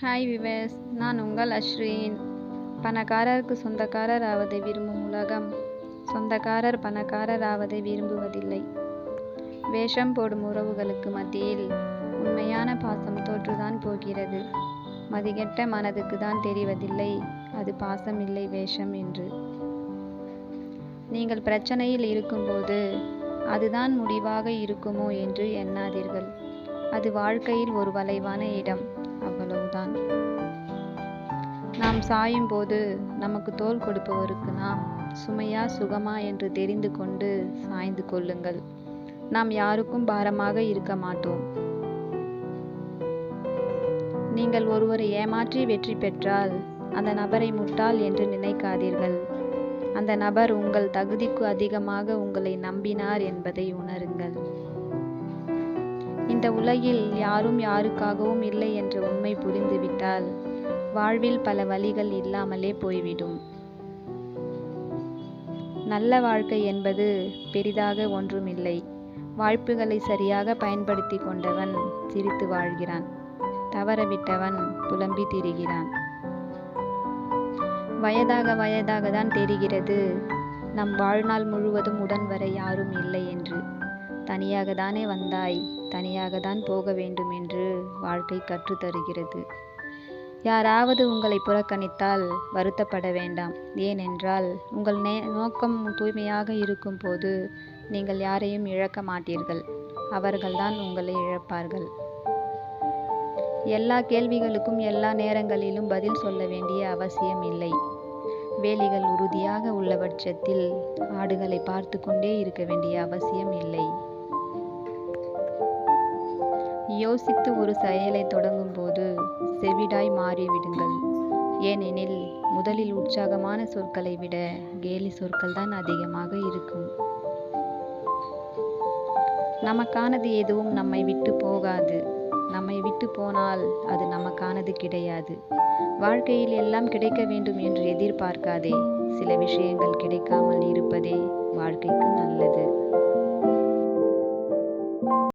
Hi wives நான் உங்கள் அஸ்ரீன் பணக்காரருக்கு சொந்தக்காரர் ஆவதை விரும்பும் உலகம். சொந்தக்காரர் பணக்காரர் ஆவதை விரும்புவதில்லை. வேஷம் போடும் உறவுகளுக்கு மத்தியில் உண்மையான பாசம் தோற்றுதான் போகிறது. மதிகெட்ட மனதுக்கு தான் தெரிவதில்லை. அது பாசம் இல்லை வேஷம் என்று. நீங்கள் பிரச்சனையில் இருக்கும்போது அதுதான் முடிவாக இருக்குமோ என்று எண்ணாதீர்கள். அது வாழ்க்கையில் ஒரு வளைவான இடம். தான். நாம் சாயும் போது நமக்கு தோல் கொடுப்பவருக்கு நாம் சுமையா சுகமா என்று தெரிந்து கொண்டு சாய்ந்து கொள்ளுங்கள். நாம் யாருக்கும் பாரமாக இருக்க மாட்டோம். நீங்கள் ஒருவரை ஏமாற்றி வெற்றி பெற்றால் அந்த நபரை முட்டாள் என்று நினைக்காதீர்கள். அந்த நபர் உங்கள் தகுதிக்கு அதிகமாக உங்களை நம்பினார் என்பதை உணருங்கள். இந்த உலகில் யாரும் யாருக்காகவும் இல்லை என்ற உண்மை புரிந்துவிட்டால் வாழ்வில் பல வழிகள் இல்லாமலே போய்விடும். நல்ல வாழ்க்கை என்பது பெரிதாக ஒன்றுமில்லை. வாய்ப்புகளை சரியாக பயன்படுத்தி கொண்டவன் சிரித்து வாழ்கிறான். தவறவிட்டவன் புலம்பி திரிகிறான். வயதாக வயதாக தான் தெரிகிறது. நம் வாழ்நாள் முழுவதும் உடன் வர யாரும் இல்லை என்று. தனியாக தானே வந்தாய்? தனியாக தான் போக வேண்டும் என்று வாழ்க்கை கற்றுத்தருகிறது யாராவது உங்களை புறக்கணித்தால் வருத்தப்பட வேண்டாம். ஏனென்றால் உங்கள் நே நோக்கம் தூய்மையாக இருக்கும் போது நீங்கள் யாரையும் இழக்க மாட்டீர்கள். அவர்கள்தான் உங்களை இழப்பார்கள். எல்லா கேள்விகளுக்கும் எல்லா நேரங்களிலும் பதில் சொல்ல வேண்டிய அவசியம் இல்லை. வேலிகள் உறுதியாக உள்ள பட்சத்தில் ஆடுகளை பார்த்து கொண்டே இருக்க வேண்டிய அவசியம் இல்லை. யோசித்து ஒரு செயலை தொடங்கும் போது செவிடாய் மாறிவிடுங்கள். ஏனெனில் முதலில் உற்சாகமான சொற்களை விட கேலி சொற்கள் தான் அதிகமாக இருக்கும். நமக்கானது எதுவும் நம்மை விட்டு போகாது. நம்மை விட்டு போனால் அது நமக்கானது கிடையாது. வாழ்க்கையில் எல்லாம் கிடைக்க வேண்டும் என்று எதிர்பார்க்காதே. சில விஷயங்கள் கிடைக்காமல் இருப்பதே